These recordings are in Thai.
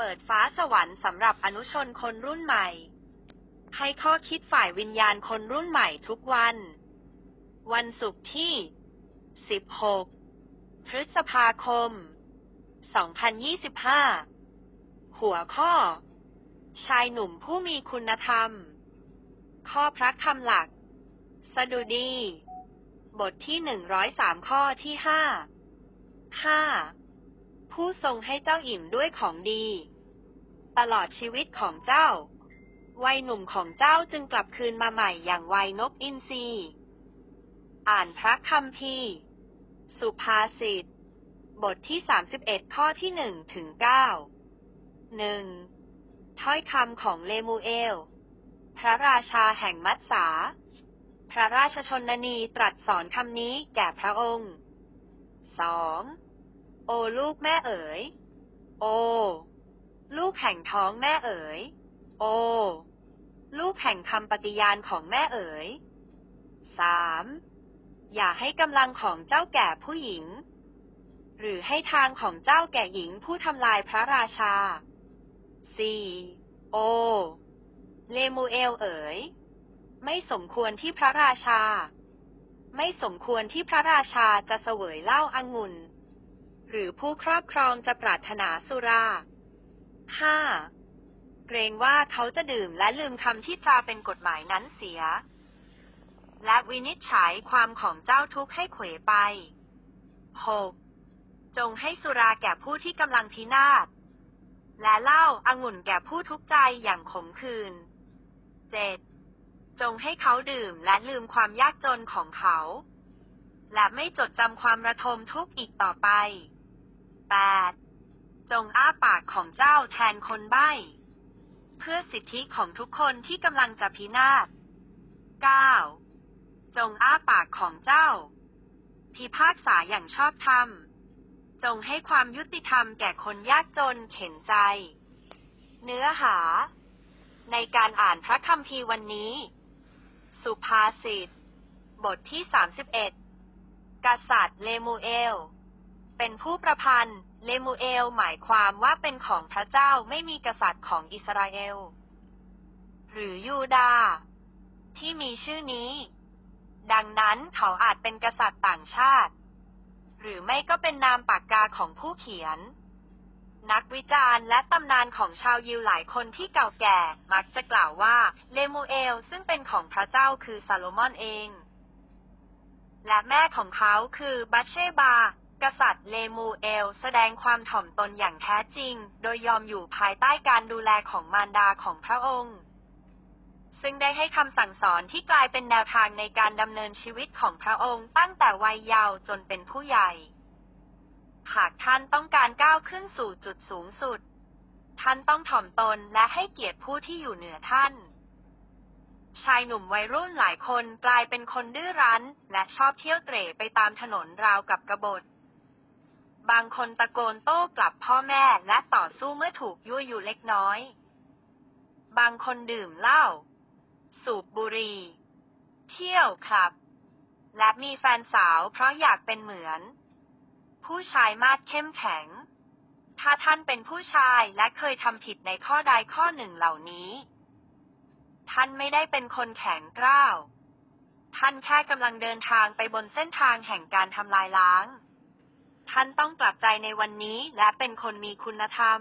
ปิดฟ้าสวรรค์สำหรับอนุชนคนรุ่นใหม่ ให้ข้อคิดฝ่ายวิญญาณคนรุ่นใหม่ทุกวัน วันศุกร์ที่ 16 พฤษภาคม 2025 หัวข้อ ชายหนุ่มผู้มีคุณธรรม ข้อพระคำหลัก สดุดี บทที่ 103 ข้อที่ 5 5. ผู้ทรงให้เจ้าอิ่มด้วยของดี ตลอดชีวิตของเจ้า วัยหนุ่มของเจ้าจึงกลับคืนมาใหม่อย่างวัยนกอินทรีอ่านพระคัมภีร์สุภาษิต บทที่ 31 ข้อที่ 1 ถึง 9 1. ถ้อยคำของเลมูเอล พระราชาแห่งมัตสา พระราชชนนีตรัสสอนคำนี้แก่พระองค์ 2. โอลูกแม่เอ๋ย โอ ลูกแห่งท้องแม่เอ๋ย โอ ลูกแห่งคำปฏิญาณของแม่เอ๋ย 3. อย่าให้กำลังของเจ้าแก่ผู้หญิง หรือให้ทางของเจ้าแก่หญิงผู้ทำลายพระราชา 4. โอ เลมูเอลเอ๋ย ไม่สมควรที่พระราชา ไม่สมควรที่พระราชาจะเสวยเหล้าอางุ่น หรือผู้ครอบครองจะปรารถนาสุรา 5. เกรงว่าเขาจะดื่มและลืมคำที่ตราเป็นกฎหมายนั้นเสีย และวินิจฉัยความของเจ้าทุกข์ให้เขวไป 6. จงให้สุราแก่ผู้ที่กำลังพินาศ และเล้าอางุ่นแก่ผู้ทุกข์ใจอย่างขมขื่น 7. จงให้เขาดื่มและลืมความยากจนของเขาและไม่จดจำความระทมทุกข์อีกต่อไป 8. จงอ้าปากของเจ้าแทนคนใบ้เพื่อสิทธิของทุกคนที่กำลังจะพินาศ 9. จงอ้าปากของเจ้า พิพากษาอย่างชอบธรรม จงให้ความยุติธรรมแก่คนยากจนเข็นใจ เนื้อหา ในการอ่านพระคัมภีร์วันนี้ สุภาษิต บทที่ 31 กษัตริย์เลมูเอล เป็นผู้ประพันธ์ เลมูเอลหมายความว่าเป็นของพระเจ้าไม่มีกษัตริย์ของอิสราเอล หรือยูดาห์ที่มีชื่อนี้ ดังนั้นเขาอาจเป็นกษัตริย์ต่างชาติ หรือไม่ก็เป็นนามปากกาของผู้เขียน นักวิจารณ์และตำนานของชาวยิวหลายคนที่เก่าแก่ มักจะกล่าวว่าเลมูเอลซึ่งเป็นของพระเจ้าคือซาโลมอนเองและแม่ของเขาคือบัชเชบา กษัตริย์เลมูเอลแสดงความถ่อมตนอย่างแท้จริง โดยยอมอยู่ภายใต้การดูแลของมารดาของพระองค์ ซึ่งได้ให้คำสั่งสอนที่กลายเป็นแนวทางในการดำเนินชีวิตของพระองค์ตั้งแต่วัยเยาว์จนเป็นผู้ใหญ่ หากท่านต้องการก้าวขึ้นสู่จุดสูงสุด ท่านต้องถ่อมตนและให้เกียรติผู้ที่อยู่เหนือท่านชายหนุ่มวัยรุ่นหลายคนกลายเป็นคนดื้อรั้น และชอบเที่ยวเตร่ไปตามถนนราวกับกบฏ บางคนตะโกนโต้กลับพ่อแม่และต่อสู้เมื่อถูกยั่วยุเล็กน้อย บางคนดื่มเหล้า สูบบุหรี่ เที่ยวคลับ และมีแฟนสาวเพราะอยากเป็นเหมือน ผู้ชายมาดเข้มแข็ง ถ้าท่านเป็นผู้ชายและเคยทำผิดในข้อใดข้อหนึ่งเหล่านี้ ท่านไม่ได้เป็นคนแข็งกร้าว ท่านแค่กำลังเดินทางไปบนเส้นทางแห่งการทำลายล้าง ท่านต้องกลับใจในวันนี้และเป็นคนมีคุณธรรม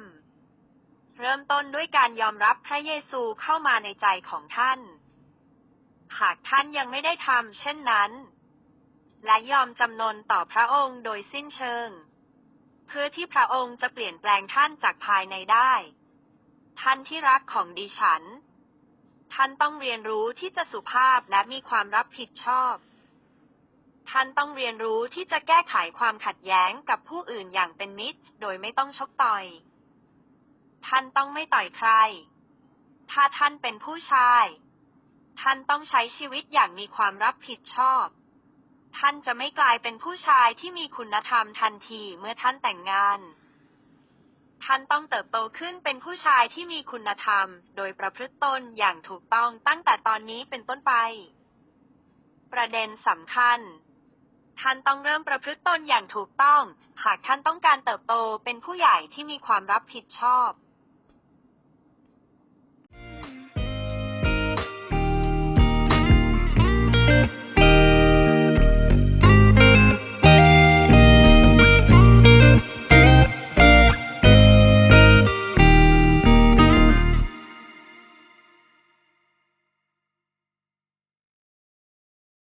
เริ่มต้นด้วยการยอมรับพระเยซูเข้ามาในใจของท่าน หากท่านยังไม่ได้ทำเช่นนั้น และยอมจำนนต่อพระองค์โดยสิ้นเชิง เพื่อที่พระองค์จะเปลี่ยนแปลงท่านจากภายในได้ ท่านที่รักของดิฉัน ท่านต้องเรียนรู้ที่จะสุภาพและมีความรับผิดชอบ ท่านต้องเรียนรู้ที่จะแก้ไขความขัดแย้งกับผู้อื่นอย่างเป็นมิตร โดยไม่ต้องชกต่อย ท่านต้องไม่ต่อยใคร ถ้าท่านเป็นผู้ชาย ท่านต้องใช้ชีวิตอย่างมีความรับผิดชอบ ท่านจะไม่กลายเป็นผู้ชายที่มีคุณธรรมทันทีเมื่อท่านแต่งงาน ท่านต้องเติบโตขึ้นเป็นผู้ชายที่มีคุณธรรม โดยประพฤติตนอย่างถูกต้องตั้งแต่ตอนนี้เป็นต้นไป ประเด็นสำคัญ ท่านต้องเริ่มประพฤติตนอย่างถูกต้อง หากท่านต้องการเติบโตเป็นผู้ใหญ่ที่มีความรับผิดชอบ